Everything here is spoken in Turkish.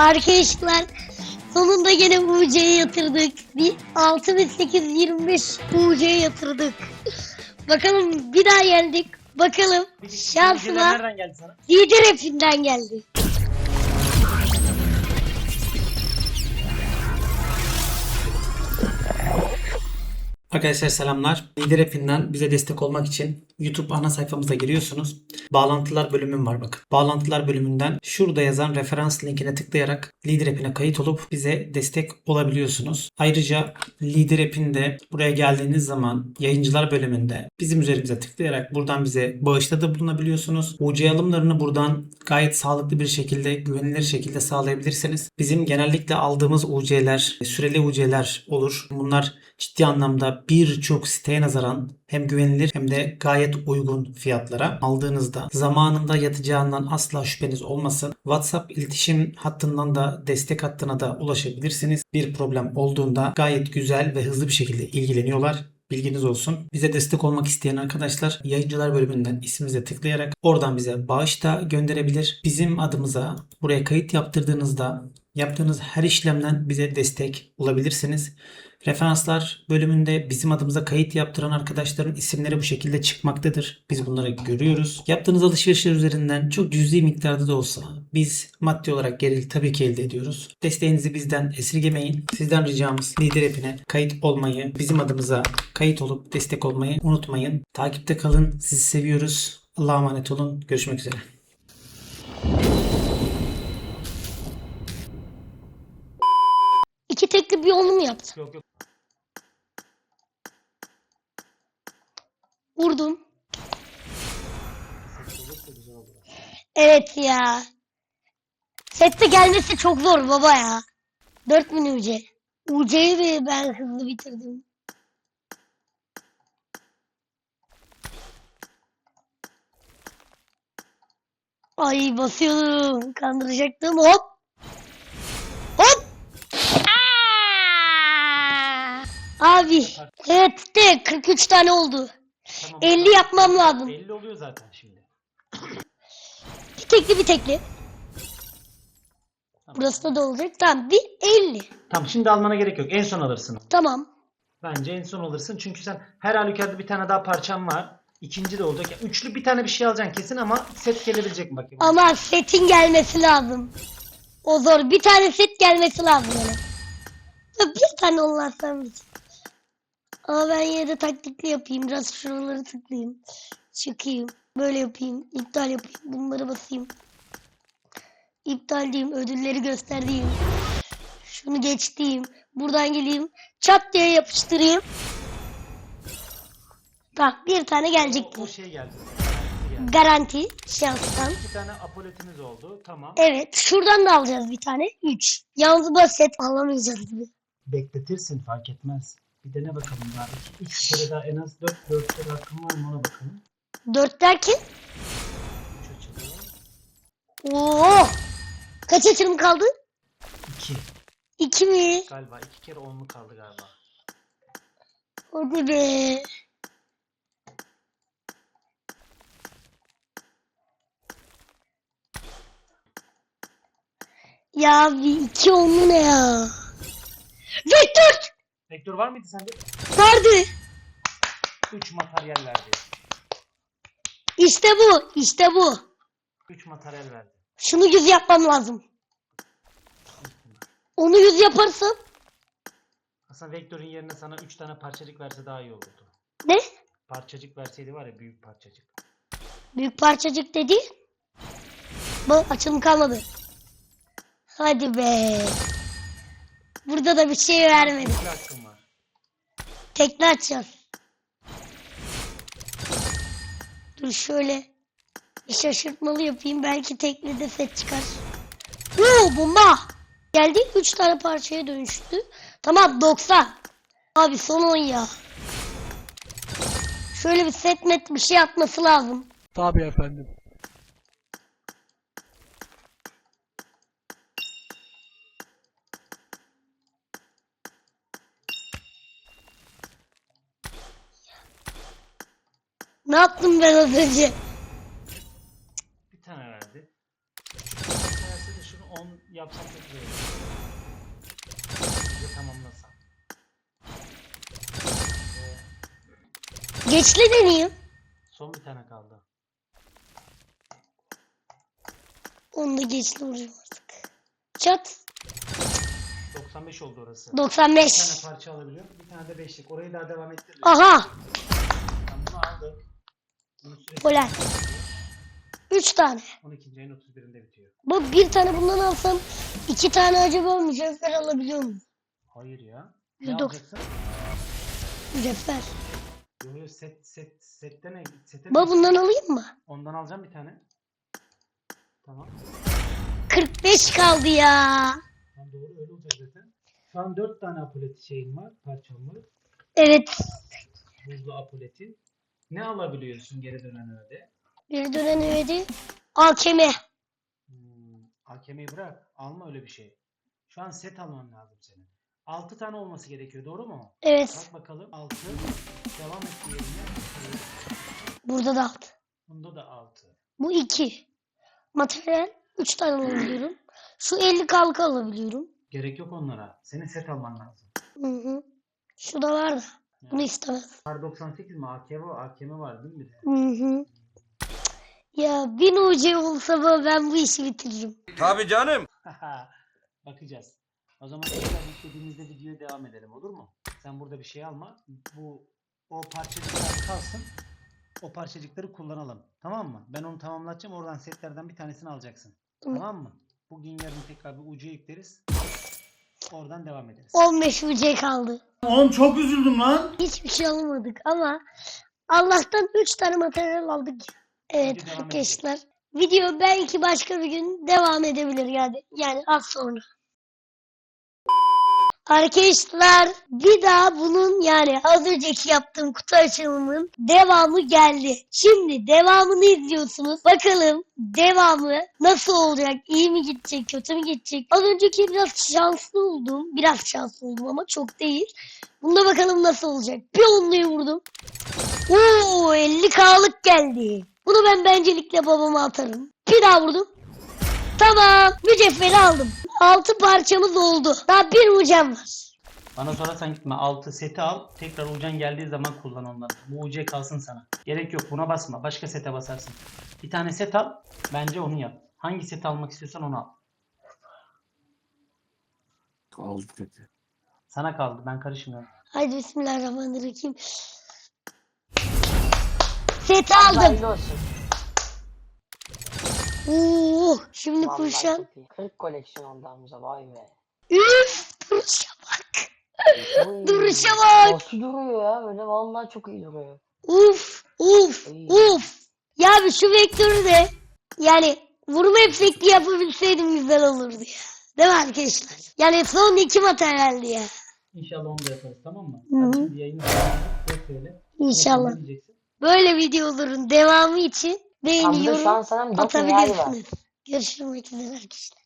Arkadaşlar sonunda gene UC'ye yatırdık. Bir 6825 UC'ye yatırdık. Bakalım bir daha geldik. Bakalım şansıma Nereden geldi sana? lider epinden geldi. Arkadaşlar selamlar. Lider App'inden bize destek olmak için YouTube ana sayfamıza giriyorsunuz. Bağlantılar bölümüm var bakın. Bağlantılar bölümünden şurada yazan referans linkine tıklayarak Lider App'ine kayıt olup bize destek olabiliyorsunuz. Ayrıca Lider App'inde buraya geldiğiniz zaman yayıncılar bölümünde bizim üzerimize tıklayarak buradan bize bağışta da bulunabiliyorsunuz. UC alımlarını buradan gayet sağlıklı bir şekilde, güvenilir şekilde sağlayabilirsiniz. Bizim genellikle aldığımız UC'ler, süreli UC'ler olur. Bunlar ciddi anlamda birçok siteye nazaran hem güvenilir hem de gayet uygun fiyatlara aldığınızda zamanında yatacağından asla şüpheniz olmasın. WhatsApp iletişim hattından da destek hattına da ulaşabilirsiniz. Bir problem olduğunda gayet güzel ve hızlı bir şekilde ilgileniyorlar. Bilginiz olsun. Bize destek olmak isteyen arkadaşlar yayıncılar bölümünden ismimize tıklayarak oradan bize bağış da gönderebilir. Bizim adımıza buraya kayıt yaptırdığınızda yaptığınız her işlemden bize destek olabilirsiniz. Referanslar bölümünde bizim adımıza kayıt yaptıran arkadaşların isimleri bu şekilde çıkmaktadır. Biz bunları görüyoruz. Yaptığınız alışverişler üzerinden çok cüzi miktarda da olsa biz maddi olarak geri tabii ki elde ediyoruz. Desteğinizi bizden esirgemeyin. Sizden ricamız lider app'ine kayıt olmayı, bizim adımıza kayıt olup destek olmayı unutmayın. Takipte kalın. Sizi seviyoruz. Allah'a emanet olun. Görüşmek üzere. Yolunu mu yaptı? Yok yok. Vurdum. Evet ya. Sette gelmesi çok zor baba ya. 4000 UC. UC'yi de ben hızlı bitirdim. Ay basıyordum. Kandıracaktım. Hop. Abi. Evet de 43 tane oldu. Tamam. 50 yapmam lazım. 50 oluyor zaten şimdi. Bir tekli bir tekli. Tamam. Burası da olacak. Tamam bir 50. Tamam şimdi almana gerek yok. En son alırsın. Tamam. Bence en son alırsın. Çünkü sen her halükarda bir tane daha parçan var. İkinci de olacak. Yani üçlü bir tane bir şey alacaksın kesin ama set gelebilecek mi bakayım? Ama setin gelmesi lazım. O zor. Bir tane set gelmesi lazım öyle. Ya Bir tane olmazsa bir. Ama ben yine de taktikli yapayım. Biraz şuraları tıklayayım. Çıkayım. Böyle yapayım. iptal yapayım. Bunları basayım. İptal diyeyim. Ödülleri göster diyeyim. Şunu geç diyeyim. Buradan geleyim. Çat diye yapıştırayım. Bak bir tane gelecek O bu. şey geldi. Garanti şanstan. İki tane apoletimiz oldu. Tamam. Evet. Şuradan da alacağız bir tane. 3. Yalnız bu set alamayacağız gibi. Bekletirsin fark etmez. Bir dene bakalım daha. 3 kere daha en az 4 4 kere hakkım var mı ona bakalım. 4 derken? 3 açılıyor. Oo! Kaç açılım kaldı? 2. 2 mi? Galiba 2 kere 10'lu kaldı galiba. Hadi be. Ya bir iki onlu ne ya? Vektör! Vektör var mıydı sende? Vardı. 3 materyal verdi. İşte bu. işte bu. 3 materyal verdi. Şunu yüz yapmam lazım. Onu yüz yaparsam Aslında vektörün yerine sana 3 tane parçacık verse daha iyi olurdu. ne? Parçacık verseydi var ya büyük parçacık. Büyük parçacık dedi. Bak açılım kalmadı. Hadi be. Burada da bir şey vermedi. Bir hakkım var. Tekne açacağız. Dur şöyle bir şaşırtmalı yapayım. Belki teknede set çıkar. Oo bomba. Geldi 3 tane parçaya dönüştü. Tamam 90. Abi son 10 ya. Şöyle bir set net bir şey atması lazım. Tabii efendim. Ne yaptım ben az önce? Bir tane verdi. Verse de şunu 10 yapsak da güzel olur. Ve Geçli deneyeyim. son bir tane kaldı. Onu da geçli vuracağım artık. Çat. 95 oldu orası. Bir 95. tane parça alabiliyor. Bir tane de beşlik. Orayı daha devam ettiririz. Aha. Tamam, bunu aldık. Polen. 3 tane. 12. ayın 31'inde bitiyor. Bu bir tane bundan alsam iki tane acaba mücevher alabiliyor muyum? Hayır ya. Ne 190. alacaksın? Mücevher. Yo yo set set sette ne? Sette Baba ne? bundan alayım mı? Ondan alacağım bir tane. Tamam. 45 kaldı ya. Tamam doğru öyle olacak zaten. Şu an 4 tane apolet şeyim var, parçam var. Evet. Buzlu apoletin. Ne alabiliyorsun geri dönen öyle? Bir dönen öğedi. Alkemi. Hmm, AKM'yi bırak. Alma öyle bir şey. Şu an set alman lazım senin. 6 tane olması gerekiyor doğru mu? Evet. Bak bakalım 6. Devam et diğerine. Burada da altı. Bunda da 6. Bu 2. Materyal 3 tane alabiliyorum. Şu 50 kalka alabiliyorum. Gerek yok onlara. Senin set alman lazım. Hı hı. Şu da var da. Bunu istemem. Kar 98 mi? AKM, AKM var değil mi? Hı hı. Ya bin UC olsa bu- ben bu işi bitiririm. Tabii canım. Bakacağız. O zaman tekrar yüklediğimizde videoya devam edelim olur mu? Sen burada bir şey alma. Bu o parçacıklar kalsın. O parçacıkları kullanalım. Tamam mı? Ben onu tamamlatacağım. Oradan setlerden bir tanesini alacaksın. Tamam. Tamam mı? Bugün yarın tekrar bir ucu yükleriz. Oradan devam ederiz. 15 UC kaldı. Oğlum çok üzüldüm lan. Hiçbir şey alamadık ama Allah'tan 3 tane materyal aldık. Evet arkadaşlar. Video belki başka bir gün devam edebilir yani. Yani az sonra. Arkadaşlar bir daha bunun yani az önceki yaptığım kutu açılımının devamı geldi. Şimdi devamını izliyorsunuz. Bakalım devamı nasıl olacak? İyi mi gidecek? Kötü mü gidecek? Az önceki biraz şanslı oldum. Biraz şanslı oldum ama çok değil. Bunda bakalım nasıl olacak. Bir onluyu vurdum. Oo 50k'lık geldi. Bunu ben bencelikle babama atarım. Bir daha vurdum. Tamam. Mücevheri aldım. 6 parçamız oldu. Daha bir ucam var. Bana sorarsan gitme. 6 seti al. Tekrar ucan geldiği zaman kullan onları. Bu uca kalsın sana. Gerek yok buna basma. Başka sete basarsın. Bir tane set al. Bence onu yap. Hangi seti almak istiyorsan onu al. Aldı dedi. Sana kaldı. Ben karışmıyorum. Haydi bismillahirrahmanirrahim. Seti aldım. Hayırlı olsun. Oo, şimdi Vallahi kurşan. çok iyi. 40 koleksiyon oldu Hamza vay be. Üf, duruşa bak. Oy, Duruşa bak. Nasıl duruyor ya öyle vallahi çok iyi duruyor. Uf, uf, İyi. uf. Ya bir şu vektörü de yani vurma efekti yapabilseydim güzel olurdu ya. Değil mi arkadaşlar? Yani son iki materyaldi ya. İnşallah onu da yaparız tamam mı? Hı hı. Hadi şimdi yayını söyle. İnşallah. Ne diyeceksin? Böyle videoların devamı için beğeni, Hamza şu an sana 4 milyar var. atabilirsiniz. Görüşmek üzere arkadaşlar.